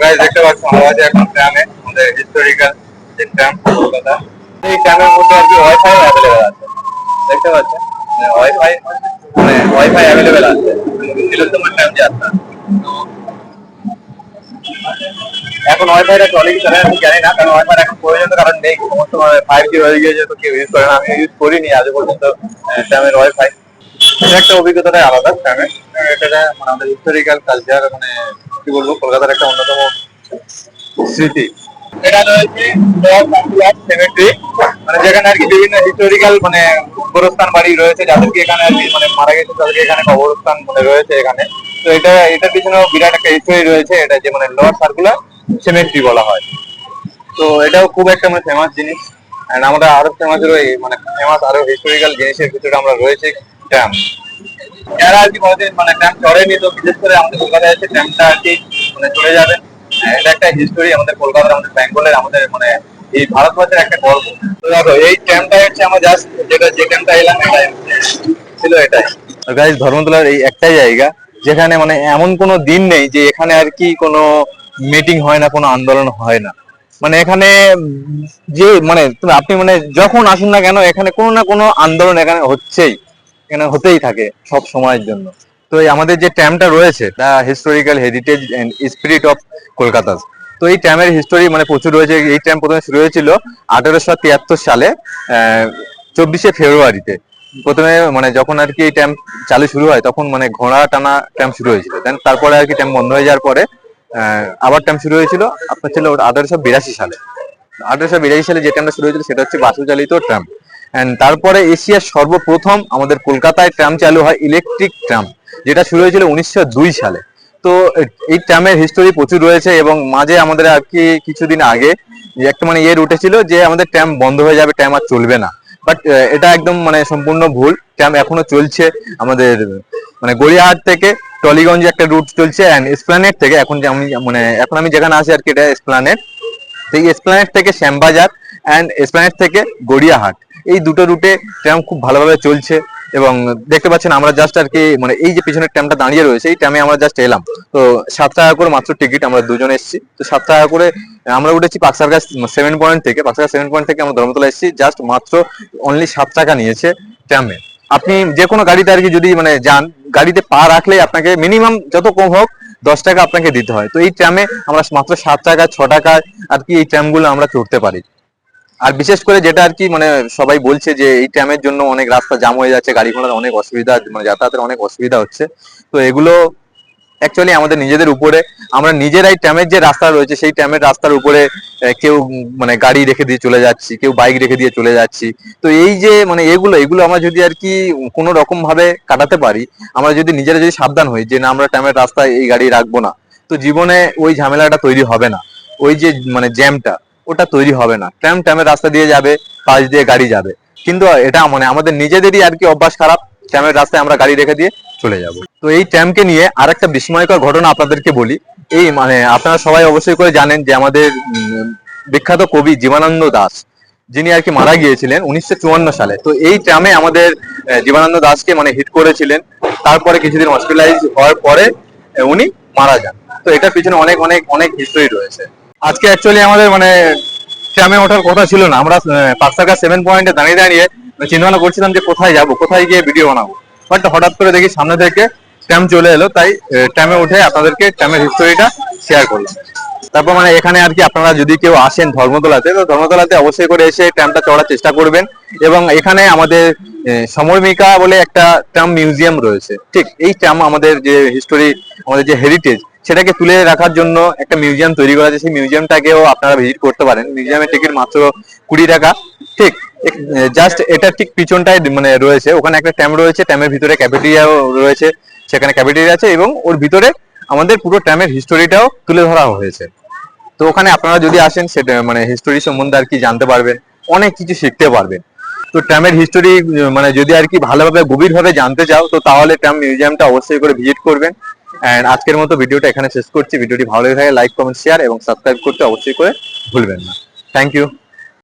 Guys দেখতে এখন ট্রামে আমাদের হিস্টোরিক্যাল যে ট্রাম কলকাতা। এই ট্রামের মধ্যে আর কি ওয়াইফাই অ্যাভেলেবেল আছে। দেখতে পাচ্ছেন? ওয়াইফাই মানে ওয়াইফাই অ্যাভেলেবেল আছে। ট্রাম তো এখন ওয়াইফাইটা চলে কি চলে আমি জানি না, কারণ ওয়াইফাই এখন প্রয়োজন কারণ নেই। সমস্ত ফাইভ জি হয়ে গিয়েছে, তো কেউ ইউজ করে না। আমি ইউজ করিনি আজ পর্যন্ত ট্রামের ওয়াইফাই একটা অভিজ্ঞতাটাই আলাদা ট্রামের এটা মানে আমাদের হিস্টোরিক্যাল কালচার মানে কি বলব? কলকাতার একটা অন্যতম স্মৃতি। রয়েছে মানে যেখানে বিভিন্ন হিস্টোরিক্যাল মানে বাড়ি রয়েছে এখানে মানে মারা গেছে, তাদেরকে এখানে মানে রয়েছে এখানে। তো এটা, এটার বিরাট একটা হিস্টোরি রয়েছে, এটা যে মানে সার্কুলার বলা হয়। তো এটাও খুব একটা মানে ফেমাস জিনিস। এন্ড আমরা আরও ফেমাস মানে ফেমাস আরও হিস্টোরিক্যাল জিনিসের ভিতরে আমরা রয়েছে ট্যাম যারা আর কি কোনোদিন মানে ট্যাম চড়েনি তো বিশেষ করে আমাদের ট্যামটা আর কি মানে চলে যাবে। হ্যাঁ, এটা একটা হিস্টোরি আমাদের কলকাতার আমাদের বেঙ্গলের আমাদের মানে এই ভারতবর্ষের একটা গর্ব। তো দেখো এই হচ্ছে আমার জাস্ট যেটা যে এলাম ছিল এটাই। গাইজ ধর্মতলার এই একটাই জায়গা যেখানে মানে এমন কোনো দিন নেই যে এখানে আর কি কোনো মিটিং হয় না কোনো আন্দোলন হয় না। মানে এখানে যে মানে আপনি মানে যখন আসুন না কেন এখানে কোনো না কোনো আন্দোলন এখানে হচ্ছেই। এখানে হতেই থাকে সব সময়ের জন্য। তো এই আমাদের যে ট্যামটা রয়েছে the historical heritage and spirit of Kolkata তো এই ট্যামের হিস্টোরি মানে প্রচুর রয়েছে। এই ট্যাম প্রথমে শুরু হয়েছিল আঠারোশো তিয়াত্তর সালে চব্বিশে ফেব্রুয়ারিতে। প্রথমে মানে যখন আর কি এই ট্যাম্প চালু শুরু হয়, তখন মানে ঘোড়া টানা ট্যাম্প শুরু হয়েছিল। দেন তারপরে আর কি ট্যাম্প বন্ধ হয়ে যাওয়ার পরে আবার ট্যাম্প শুরু হয়েছিল। আপনার ছিল আঠারোশো বিরাশি সালে। আঠারোশো বিরাশি সালে যে ট্যাম্পটা শুরু হয়েছিল, সেটা হচ্ছে বাসু চালিত এন্ড তারপরে এশিয়ার সর্বপ্রথম আমাদের কলকাতায় ট্রাম চালু হয় ইলেকট্রিক ট্রাম যেটা শুরু হয়েছিল উনিশশো দুই সালে। তো এই ট্রামের হিস্টোরি প্রচুর রয়েছে এবং মাঝে আমাদের আর কি কিছুদিন আগে যে একটা মানে ইয়ে উঠেছিল যে আমাদের ট্যাম বন্ধ হয়ে যাবে ট্যাম আর চলবে না। বাট এটা একদম মানে সম্পূর্ণ ভুল ট্যাম এখনও চলছে আমাদের মানে গড়িয়াহাট থেকে টলিগঞ্জে একটা রুট চলছে অ্যান্ড এসপ্লানেট থেকে। এখন যে আমি মানে এখন আমি যেখানে আছি আর কি, এটা এসপ্লানেট এই এসপ্লানেট থেকে শ্যামবাজার অ্যান্ড এসপ্লানেট থেকে গড়িয়াহাট। এই দুটো রুটে ট্রাম খুব ভালোভাবে চলছে এবং দেখতে পাচ্ছেন আমরা জাস্ট আর কি মানে এই যে পিছনের ট্রামটা দাঁড়িয়ে রয়েছে, এই ট্রামে আমরা জাস্ট এলাম। তো সাত টাকা করে মাত্র টিকিট আমরা দুজন এসেছি। তো সাত টাকা করে আমরা উঠেছি পাকসারগাছ সেভেন পয়েন্ট থেকে পাকসারগাছ সেভেন পয়েন্ট থেকে আমরা ধর্মতলা এসেছি জাস্ট মাত্র অনলি সাত টাকা নিয়েছে ট্রামে আপনি যে কোনো গাড়িতে আর কি যদি মানে যান, গাড়িতে পা রাখলেই আপনাকে মিনিমাম যত কম হোক দশ টাকা আপনাকে দিতে হয়। তো এই ট্রামে আমরা মাত্র সাত টাকা, ছ টাকায় আর কি এই ট্রামগুলো আমরা চড়তে পারি। আর বিশেষ করে যেটা আর কি মানে সবাই বলছে যে এই ট্রামের জন্য অনেক রাস্তা জাম হয়ে যাচ্ছে, গাড়ি ঘোড়ার অনেক অসুবিধা মানে যাতায়াতের অনেক অসুবিধা হচ্ছে। তো এগুলো অ্যাকচুয়ালি আমাদের নিজেদের উপরে, আমরা নিজেরাই ট্যামের যে রাস্তা রয়েছে সেই ট্যামের রাস্তার উপরে কেউ মানে গাড়ি রেখে দিয়ে চলে যাচ্ছি, কেউ বাইক রেখে দিয়ে চলে যাচ্ছি। তো এই যে মানে এগুলো এগুলো আমরা যদি আর কি কোনো রকম ভাবে কাটাতে পারি, আমরা যদি নিজেরা যদি সাবধান হই যে না, আমরা ট্যামের রাস্তায় এই গাড়ি রাখব না, তো জীবনে ওই ঝামেলাটা তৈরি হবে না। ওই যে মানে জ্যামটা ওটা তৈরি হবে না। ট্যাম ট্যামের রাস্তা দিয়ে যাবে পাশ দিয়ে গাড়ি যাবে। কিন্তু এটা মানে আমাদের নিজেদেরই আর কি অভ্যাস খারাপ ট্যামের রাস্তায় আমরা গাড়ি রেখে দিয়ে চলে যাব। তো এই ট্যামকে নিয়ে আর একটা বিস্ময়কর ঘটনা আপনাদেরকে বলি। এই মানে আপনারা সবাই অবশ্যই করে জানেন যে আমাদের বিখ্যাত কবি জীবনানন্দ দাস যিনি আর কি মারা গিয়েছিলেন উনিশশো চুয়ান্ন সালে। তো এই ট্রামে আমাদের আহ, জীবনানন্দ দাসকে মানে হিট করেছিলেন। তারপরে কিছুদিন হসপিটালাইজ হওয়ার পরে উনি মারা যান। তো এটার পিছনে অনেক অনেক অনেক হিস্টোরি রয়েছে। আজকে অ্যাকচুয়ালি আমাদের মানে ট্রামে ওঠার কথা ছিল না। আমরা পাকসাকা সেভেন পয়েন্টে দাঁড়িয়ে দাঁড়িয়ে চিন্তা ভাবনা করছিলাম যে কোথায় যাব, কোথায় গিয়ে ভিডিও বানাবো। বাট হঠাৎ করে দেখি সামনে থেকে ট্রাম চলে এলো, তাই ট্রামে উঠে আপনাদেরকে ট্রামের হিস্টোরিটা শেয়ার করলাম। তারপর মানে এখানে আর কি আপনারা যদি কেউ আসেন ধর্মতলাতে, তো ধর্মতলাতে অবশ্যই করে এসে ট্রামটা চড়ার চেষ্টা করবেন। এবং এখানে আমাদের সমরমিকা বলে একটা ট্রাম মিউজিয়াম রয়েছে। ঠিক এই ট্রাম আমাদের যে হিস্টোরি আমাদের যে হেরিটেজ সেটাকে তুলে রাখার জন্য একটা মিউজিয়াম তৈরি করা আছে। সেই মিউজিয়ামটাকেও আপনারা ভিজিট করতে পারেন। মিউজিয়ামের টিকিট মাত্র কুড়ি টাকা। ঠিক জাস্ট এটা ঠিক পিছনটায় মানে রয়েছে। ওখানে একটা ট্যাম রয়েছে। ট্যামের ভিতরে ক্যাফেটেরিয়াও রয়েছে। সেখানে ক্যাফেটেরিয়া আছে এবং ওর ভিতরে আমাদের পুরো ট্যামের হিস্টোরিটাও তুলে ধরা হয়েছে। তো ওখানে আপনারা যদি আসেন, সেটা মানে হিস্টোরি সম্বন্ধে আর কি জানতে পারবেন। অনেক কিছু শিখতে পারবেন। তো ট্যামের হিস্টোরি মানে যদি আর কি ভালোভাবে, গভীরভাবে জানতে চাও, তো তাহলে ট্যাম মিউজিয়ামটা অবশ্যই করে ভিজিট করবেন। এন্ড আজকের মতো ভিডিওটা এখানে শেষ করছি। ভিডিওটি ভালো লাগে লাইক কমেন্ট শেয়ার এবং সাবস্ক্রাইব করতে অবশ্যই করে ভুলবেন না। Thank you